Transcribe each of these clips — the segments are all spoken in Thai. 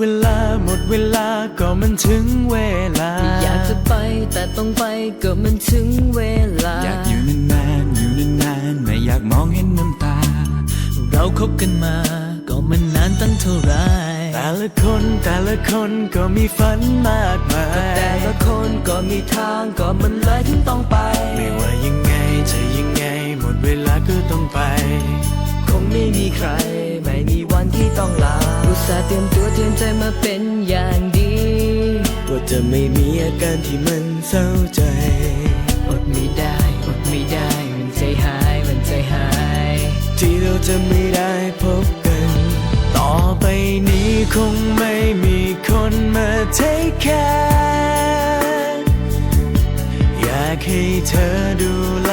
เวลาก็มันถึงเวลา อยากจะไปแต่ต้องไปก็มันถึงเวลา อยากอยู่นานๆอยู่นานๆไม่อยากมองเห็นน้ำตา เราคบกันมาก็มันนานตั้งเท่าไหรแต่ละคนแต่ละคนก็มีฝันมากมาย แต่ละคนก็มีทางก็มันเลยถึงต้องไป ไม่ว่ายังไงจะยังไง หมดเวลาก็ต้องไป คงไม่มีใคร อุตส่าห์เตรียมตัวเตรียมใจมาเป็นอย่างดีก็จะไม่มีอาการที่มันเศร้าใจ อดไม่ได้อดไม่ได้มันใจหายมันใจหาย ที่เราจะไม่ได้พบกัน ต่อไปนี้คงไม่มีคนมา take care อยากให้เธอดูแล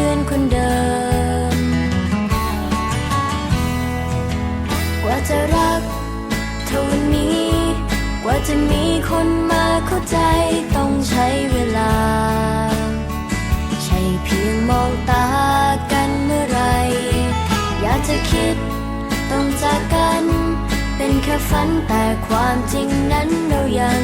น คนเดิม กว่าจะรักเท่านี้ กว่าจะมีคนมาเข้าใจต้องใช้เวลา ใช่เพียงมองตากันเมื่อไร อยากจะคิดต้องจากกัน เป็นแค่ฝันแต่ความจริงนั้นเรายัง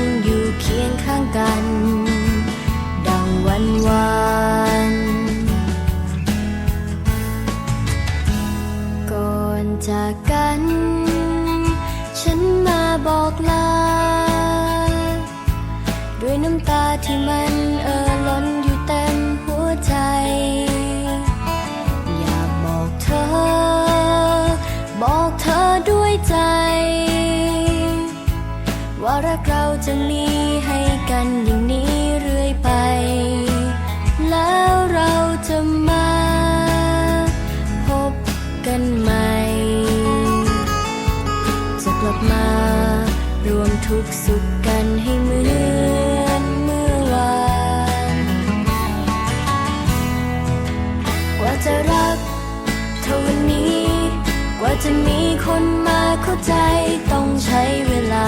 จะมีให้กันอย่างนี้เรื่อยไป แล้วเราจะมาพบกันใหม่ จะกลับมารวมทุกสุขกันให้เหมือนเมื่อวาน กว่าจะรักเท่านี้ กว่าจะมีคนมาเข้าใจต้องใช้เวลา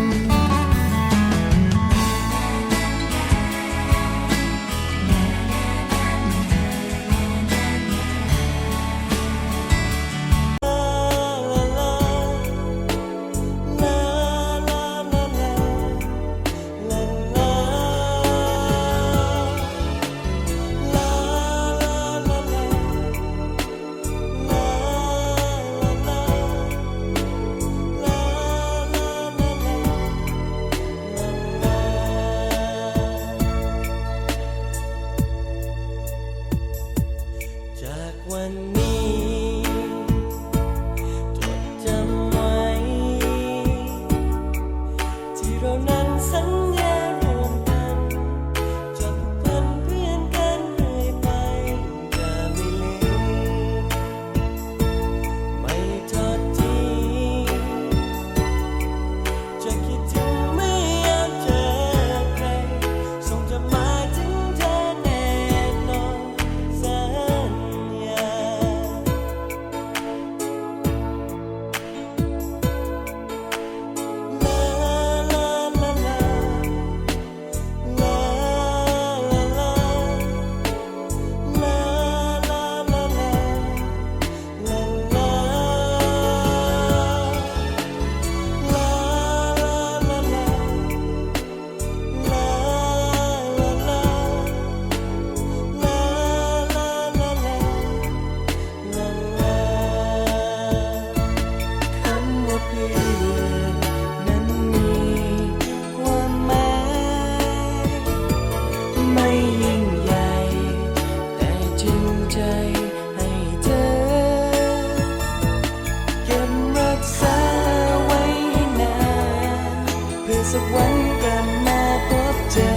สักวันกลับมาพบเธอ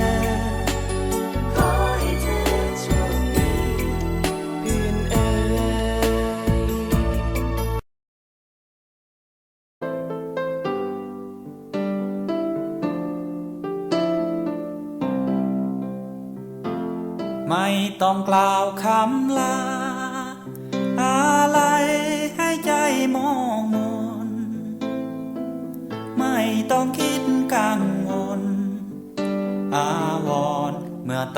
ขอให้เธอโชคดีเพื่อเอ๋ยไม่ต้องกล่าวคำลา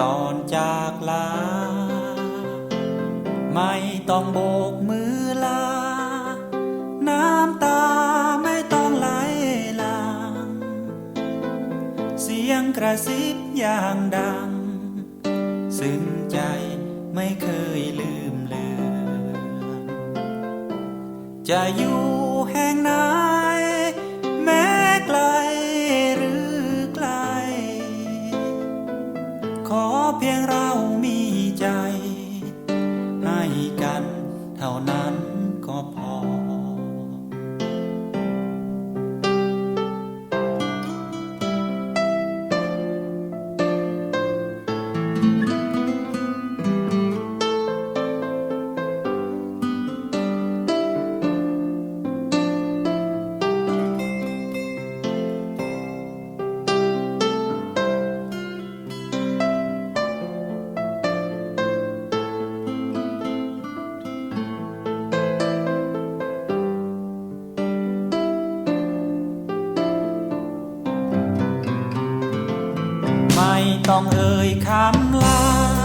ตอนจากลา ไม่ต้องโบกมือลา น้ำตาไม่ต้องไหลหลังเสียงกระซิบอย่างดัง ซึ้งใจไม่เคยลืมเลือนจะอยู่แห่งไหน เพียงเรา ไม่ต้องเอ่ยคำลา